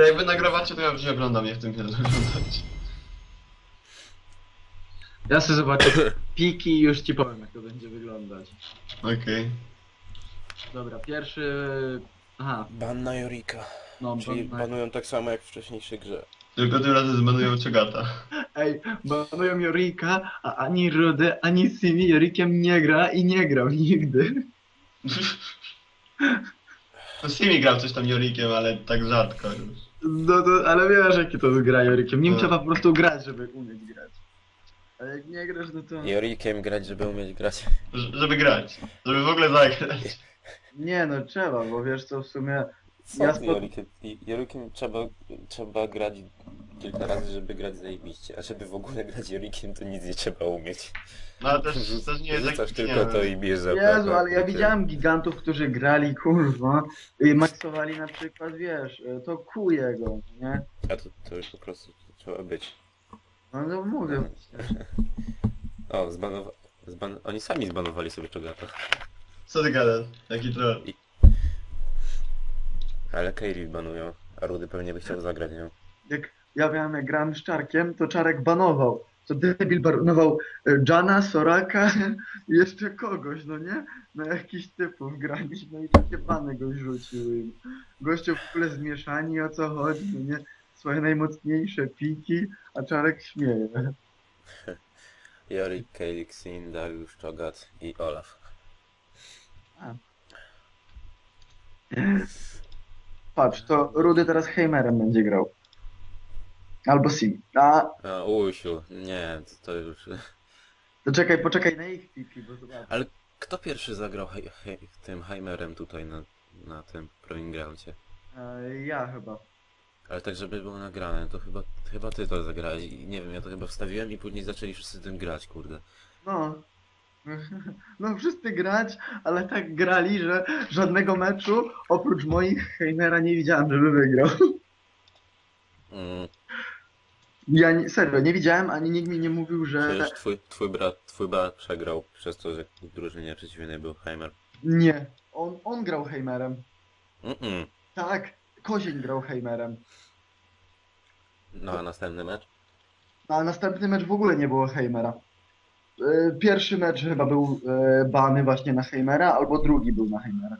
To jak wy nagrywacie, to ja już nie oglądam, nie w tym chwilę oglądać. Ja sobie zobaczę piki i już ci powiem jak to będzie wyglądać. Okej. Dobra, pierwszy... Aha, Ban na Jorika. no Czyli ban- banują tak samo jak w wcześniejszej grze. Tylko tym razem zbanują Czogata. Ej, banują Jorika, a ani Rudy, ani Simi Jorikiem nie gra i nie grał nigdy. No Simi grał coś tam Jorikiem, ale tak rzadko już. No to, ale wiesz jaki to jest gra Jorikiem. Nim No. trzeba po prostu grać, żeby umieć grać. A jak nie grasz, no to... Jorikiem grać, żeby umieć grać. Ż- Żeby grać. Żeby w ogóle zagrać. Nie no, trzeba, bo wiesz co w sumie... Co Ja ty, spo- Jorikiem, Jorikiem trzeba, trzeba grać kilka razy, żeby grać zajebiście. A żeby w ogóle grać Jorikiem, to nic nie trzeba umieć. No ale też, też nie jest Rzucasz tylko to i bierz za Jezu, ale ja widziałem gigantów, którzy grali, kurwa, i maksowali na przykład, wiesz, to kujego, nie? A to, to już po prostu trzeba być. No, no mówię. O, zbanowa... Zban... Oni sami zbanowali sobie Czogata. Co ty gadasz? Jaki troll? Ale Kairi banują, a Rudy pewnie by chciał zagrać nią. Jak ja wiem, jak grałem z Czarkiem, to Czarek banował. To debil banował e, Jana, Soraka i jeszcze kogoś, no nie? Na jakiś typów graliśmy i takie bany go rzuciły. Gościu w ogóle zmieszani, o co chodzi, no nie? Swoje najmocniejsze piki, a Czarek śmieje. Jorik, Kairi, Xin, Dariusz, Czogat i Olaf. Patrz, to Rudy teraz Heimerem będzie grał. Albo Sim. A, A, Usiu, nie, to, to już... to czekaj, poczekaj na ich piki, bo zobacz. Ale kto pierwszy zagrał hej, hej, tym Heimerem tutaj na, na tym Proingroundzie? E, ja chyba. Ale tak, żeby było nagrane, to chyba, chyba ty to zagrałeś i nie wiem, ja to chyba wstawiłem i później zaczęli wszyscy tym grać, kurde. No. No wszyscy grać, ale tak grali, że żadnego meczu oprócz moich Heimera nie widziałem, żeby wygrał. Mm, Ja nie, serio, nie widziałem, ani nikt mi nie mówił, że... przecież twój, twój brat, twój brat przegrał przez to, że w drużynie przeciwnej był Heimer. Nie, on, on grał Heimerem. Mm-mm. Tak, Kozień grał Heimerem. No a następny mecz? A następny mecz w ogóle nie było Heimera. E, Pierwszy mecz chyba był e, bany właśnie na Heimera, albo drugi był na Heimera.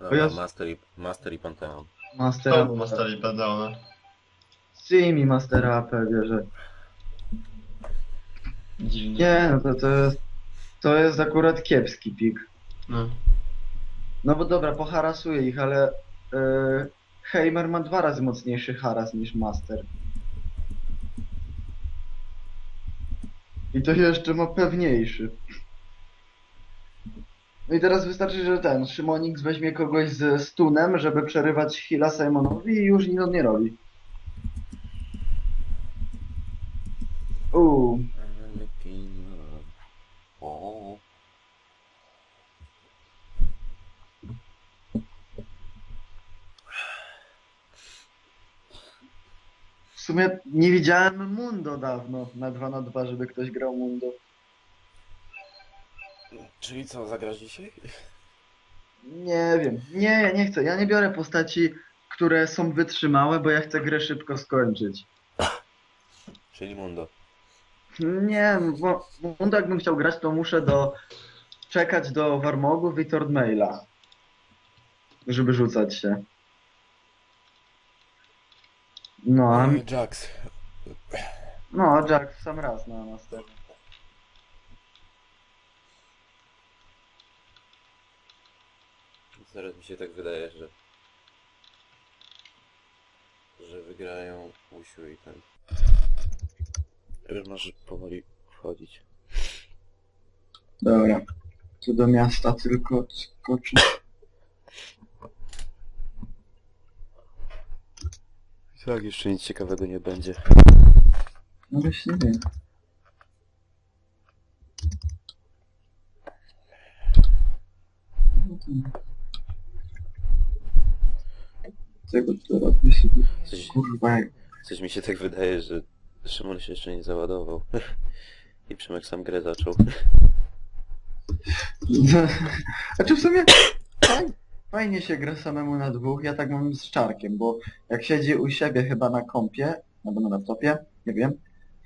Dobra, ja- Master i, Master i Pantheon. Master To był Master i Padona. Simi Master AP, wierzę. Dziwnie. Nie, no to, to, jest, to jest akurat kiepski pik. No. No bo dobra, poharasuję ich, ale e, Heimer ma dwa razy mocniejszy haras niż Master. I to jeszcze ma pewniejszy. No i teraz wystarczy, że ten Szymonix weźmie kogoś z stunem, żeby przerywać Hila Simonowi i już nic on nie robi. Uuu, O, w sumie nie widziałem Mundo dawno na 2 na 2, żeby ktoś grał Mundo. Czyli co, zagrasz dzisiaj? Nie wiem. Nie, ja nie chcę. Ja nie biorę postaci, które są wytrzymałe, bo ja chcę grę szybko skończyć. Czyli Mundo. Nie, bo bo jakbym chciał grać, to muszę do czekać do Warmogów i Tordmaila. Żeby rzucać się. No, a, Jax. No, Jack w sam raz na następny. Zaraz mi się tak wydaje, że... Że wygrają Usiu i ten... Już może powoli wchodzić. Dobra. Tu do miasta tylko skoczę. Tak, jeszcze nic ciekawego nie będzie. No właśnie nie. sobie. Coś, Kurwa, coś mi się tak wydaje, że Szymon się jeszcze nie załadował. I Przemek sam grę zaczął. Znaczy w sumie fajnie, fajnie się gra samemu na dwóch, ja tak mam z Czarkiem, bo jak siedzi u siebie chyba na kompie, albo na laptopie, nie wiem,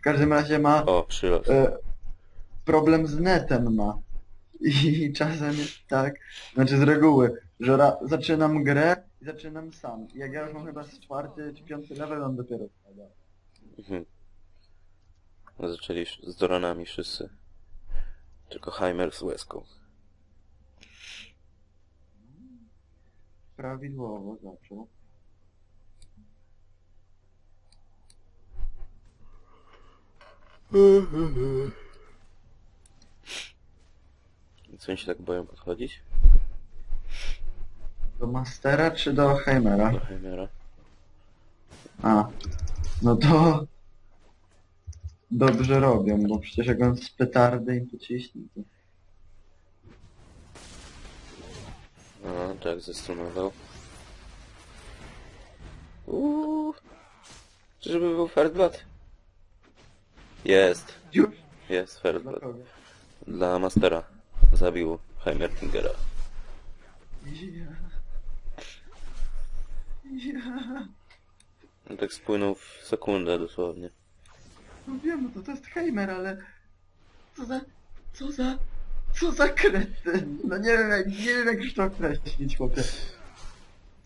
w każdym razie ma O, e, problem z netem ma. I czasem jest tak, znaczy z reguły, że ra, zaczynam grę i zaczynam sam. Jak ja już mam chyba z czwarty czy piąty level, on dopiero spada. Mhm. No, Zaczęli sz- z Doranami wszyscy. Tylko Heimer z łezką. Prawidłowo zaczął. Co oni się tak boją podchodzić? Do Mastera czy do Heimera? Do Heimera. A, no to dobrze robią, bo przecież jak on z petardy im pociśnie, to... O, Jack zestrunował. Uuu. Czyżby był Fairblad? Jest. Jest Dla kogo? Dla Mastera. Zabił Heimertingera. Ja. Ja. On tak spłynął w sekundę dosłownie. No wiem, no to, to jest Heimer, ale... Co za... Co za... Co za kretyn? No nie wiem jak, nie wiem jak już to określić, chłopie.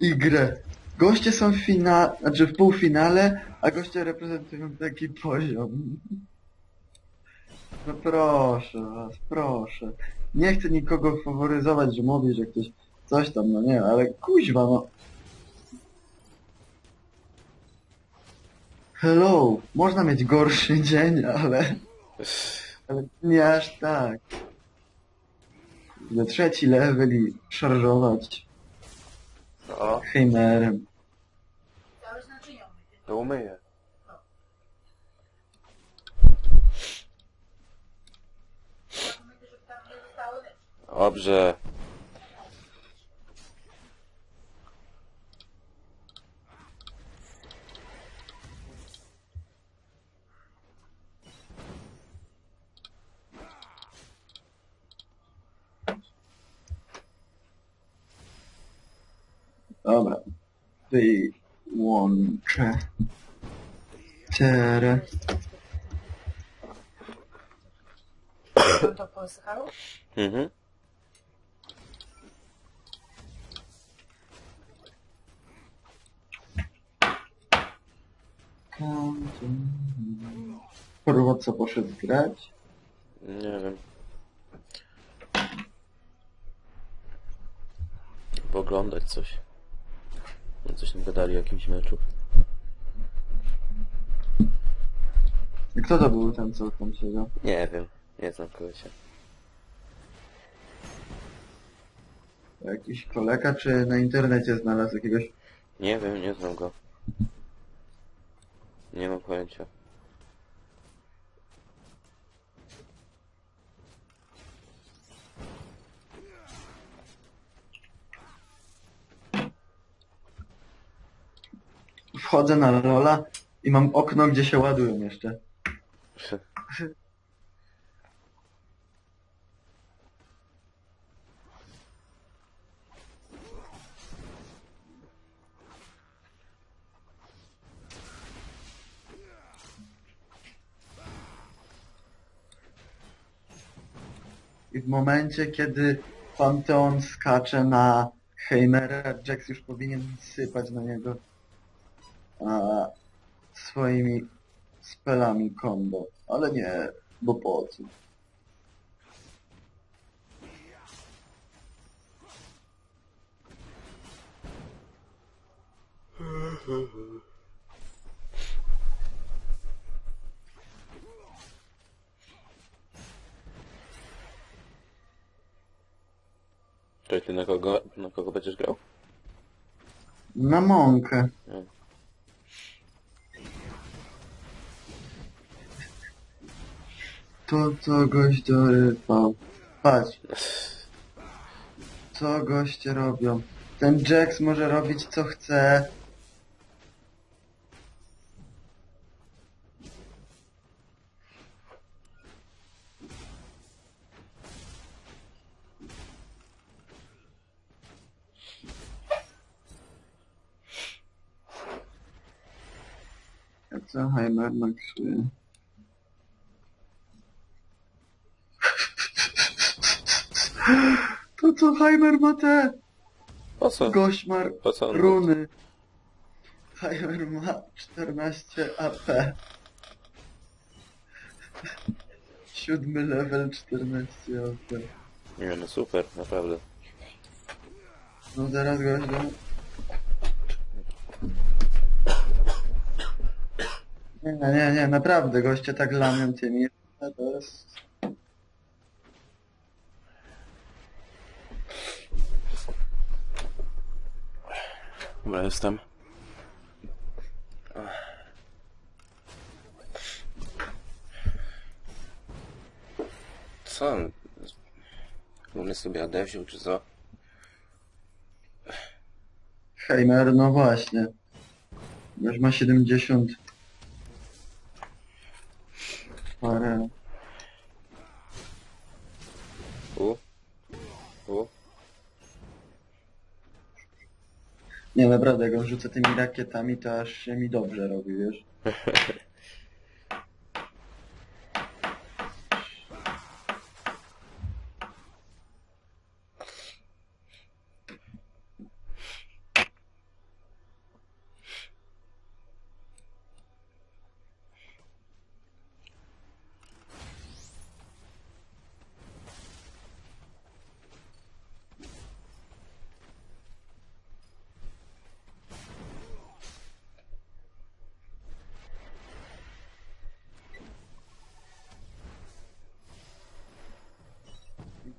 I grę. Goście są w fina... znaczy w półfinale, a goście reprezentują taki poziom. No proszę was, proszę. Nie chcę nikogo faworyzować, że mówię, że ktoś coś tam, no nie, ale kuźwa, no. Hello, można mieć gorszy dzień, ale... Ale nie aż tak. Na trzeci level i szarżować O, Heimerem. to umyję. Dobrze. Dobra. Wyłączę. Tere. to posychało? Mhm. Kurwa, co poszedł grać? Nie wiem. Oglądać coś. No Coś tam gadali o jakimś meczu. Kto to był ten, co tam siedział? Nie wiem. Nie znam kogoś. Jakiś kolega, czy na internecie znalazł jakiegoś... Nie wiem, nie znam go. Nie mam pojęcia. Wchodzę na Lola i mam okno, gdzie się ładują jeszcze. I w momencie, kiedy Panteon skacze na Heimera, Jax już powinien sypać na niego a, swoimi spelami combo. Ale nie, bo po co? Czyli ty na kogo, na kogo będziesz grał? Na mąkę. To co gość dorypał. Patrz. Co goście robią. Ten Jax może robić co chce. Co Heimer ma? To co Heimer ma te Po co? koszmar Po co on? runy. Heimer ma 14 AP. Siódmy level 14 AP. Nie no super, naprawdę. No teraz gościu. Nie, nie, nie, naprawdę goście tak lamią tymi. To jest... Dobra, jestem. Co on? On sobie AD wziął, czy co? Heimer, no właśnie. Już ma 70. Parę. U? Nie, naprawdę, jak on rzuca tymi rakietami, to aż się mi dobrze robi, wiesz?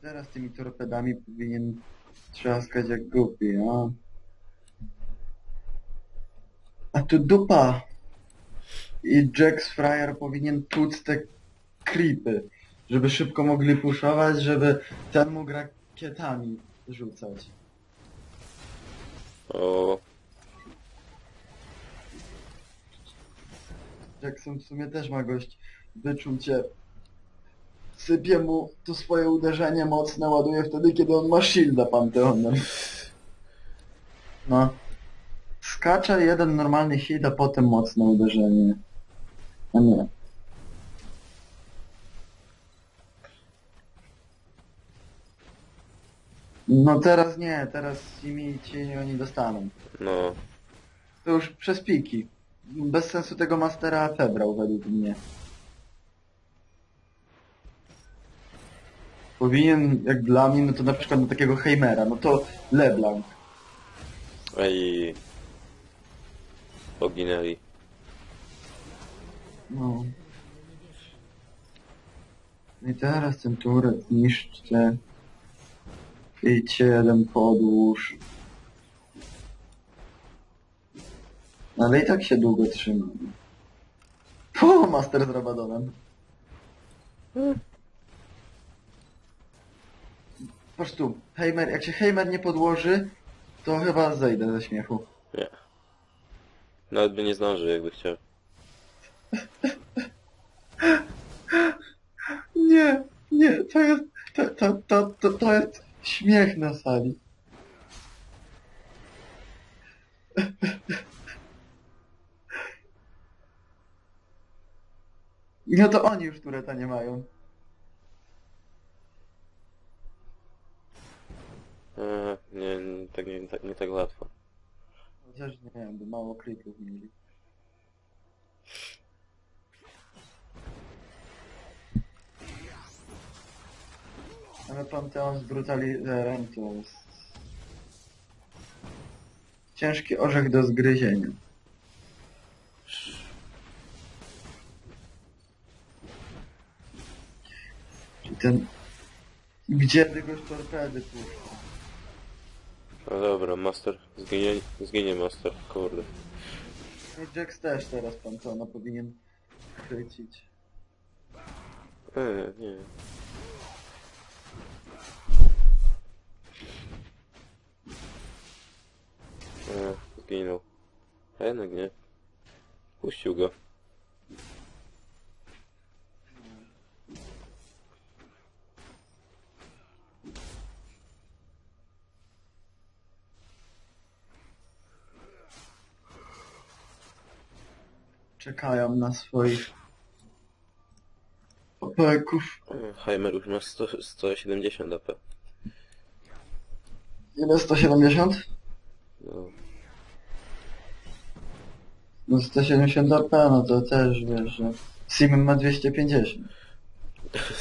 teraz tymi torpedami powinien trzaskać jak głupi, a... A tu dupa! I Jax Fryer powinien tłuc te creepy, żeby szybko mogli puszować, żeby ten mógł rakietami rzucać. O, Jackson w sumie też ma gość wyczucie. Sypie mu to swoje uderzenie mocne, ładuje wtedy, kiedy on ma shielda Panteonem. No. Skacze jeden normalny hit, a potem mocne uderzenie. A nie. No teraz nie, terazimi ci oni dostaną. no. To już przez piki. Bez sensu tego Mastera febrał według mnie. Powinien, jak dla mnie, no to na przykład na takiego Heimera, no to LeBlanc. Ej. Poginęli. No. I teraz ten turet niszczcie. Idźcie jeden podłóż. Ale i tak się długo trzyma. Po, Master z Rabadonem. Patrz tu, Heimer, jak się Heimer nie podłoży, to chyba zejdę ze śmiechu. Nie. Nawet by nie zdążył, jakby chciał. Nie, nie, to jest, to, to, to, to, to jest śmiech na sali. No to oni już tureta nie mają. E, nie, nie, tak, nie, tak, nie tak łatwo. Chociaż nie wiem, by mało klików mieli. Ale Panteon z to jest... Ciężki orzech do zgryzienia. Czyli ten... Gdzie bygoś torpedy puszcza? No dobra, master. Zginie, zginie master, kurde. No Jax też teraz Panteona powinien chwycić. E, nie. E, zginął. A jednak nie. Puścił go. Czekają na swoich opeków. Heimer już ma 100, 170 AP. Ile? 170? No. No 170 AP, no to też wiesz, że Sim ma 250.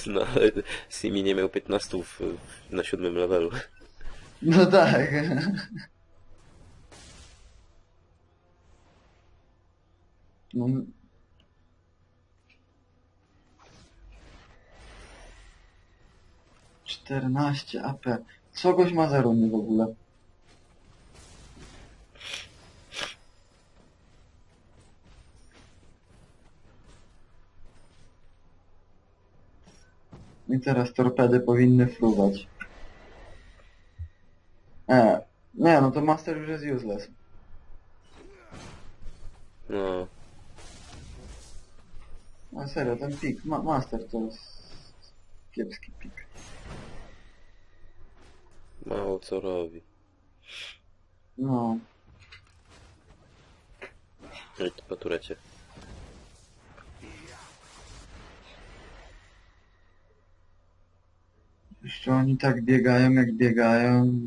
No, ale Simi nie miał 15 w, w, na siódmym levelu. No tak. No. Czternaście AP. Co goś ma za runy w ogóle? I teraz torpedy powinny fruwać. E, nie, no to Master już jest useless. No, No serio, ten pik, ma Master to jest kiepski pik. mało co robi. No, No i to po turecie. jeszcze oni tak biegają jak biegają.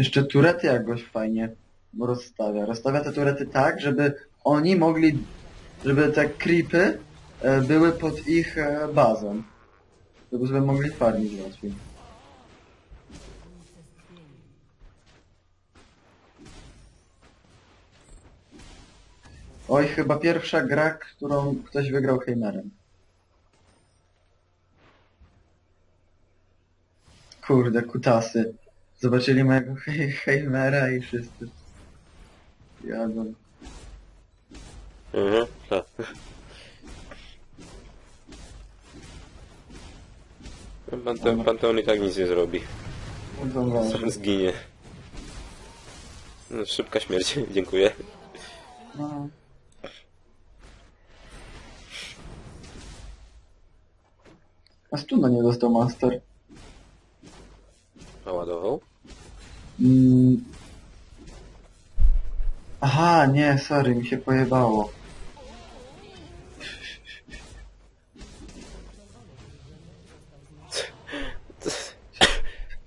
Jeszcze turety jakoś fajnie rozstawia. Rozstawia te turety tak, żeby oni mogli, żeby te creepy e, były pod ich e, bazą. Żeby sobie mogli farmić łatwiej. Oj, chyba pierwsza gra, którą ktoś wygrał Heimerem. Kurde, kutasy. Zobaczyli mojego Hei- Heimera i wszyscy jadą. Mhm, tak. Panteon, Panteon i tak nic nie zrobi. Węże. Sam zginie. No, szybka śmierć, dziękuję. No. A stuna nie dostał Master. A ładował? Mm. Aha, nie, sorry, mi się pojebało.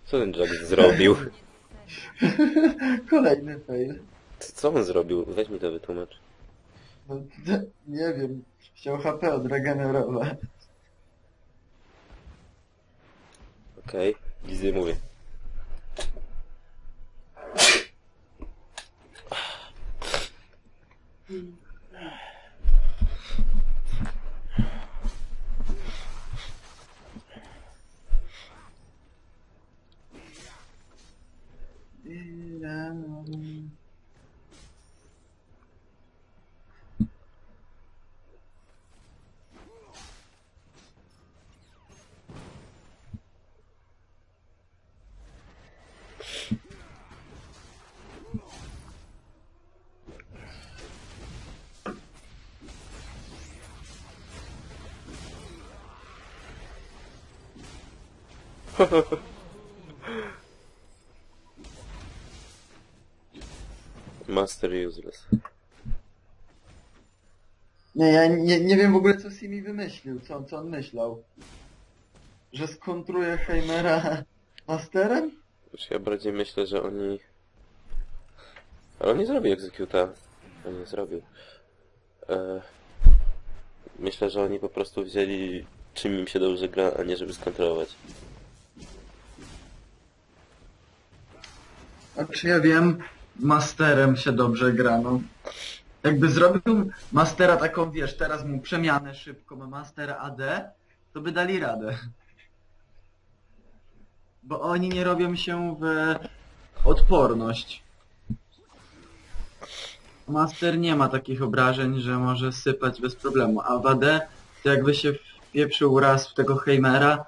Co ten Jack zrobił? Kolejny fail. Co- Co on zrobił? Weź mi to wytłumacz. No, nie wiem, chciał HP odregenerować. Okej, widzę mówię. Master useless. Nie, ja nie, nie wiem w ogóle co Simi wymyślił, co, co on myślał. Że skontruje Heimera Masterem? Znaczy ja bardziej myślę, że oni... Ale on nie zrobił executa. On nie zrobił. E... Myślę, że oni po prostu wzięli czym im się dobrze gra, a nie żeby skontrolować. Znaczy ja wiem, Masterem się dobrze gra, no. Jakby zrobił Mastera taką, wiesz, teraz mu przemianę szybko, ma Master AD, to by dali radę. Bo oni nie robią się w odporność. Master nie ma takich obrażeń, że może sypać bez problemu, a w AD to jakby się wpieprzył raz w tego Heimera,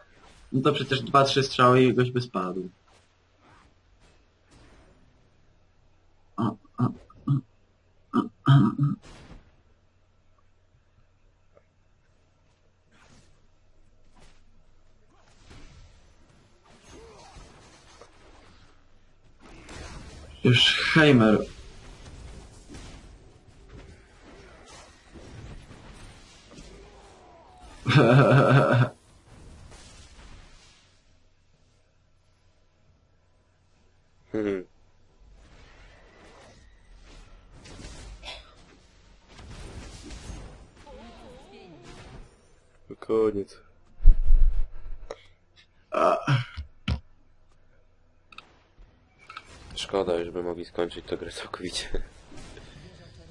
no to przecież dwa, trzy strzały i goś by spadł. Just hammer hmm. To Koniec. Szkoda, już by mogli skończyć tę grę całkowicie.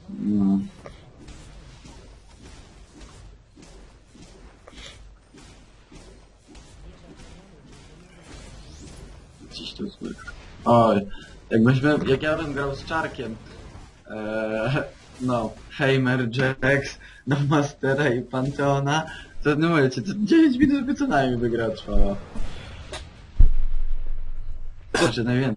No. Gdzieś tu słyszę. Oj, jakbyśmy, jak ja bym grał z Czarkiem, eee, no, Heimer, Jax, no Mastera i Panteona, to no mówicie, to 9 minut by co najmniej by gra trwała. Znaczy najwięcej.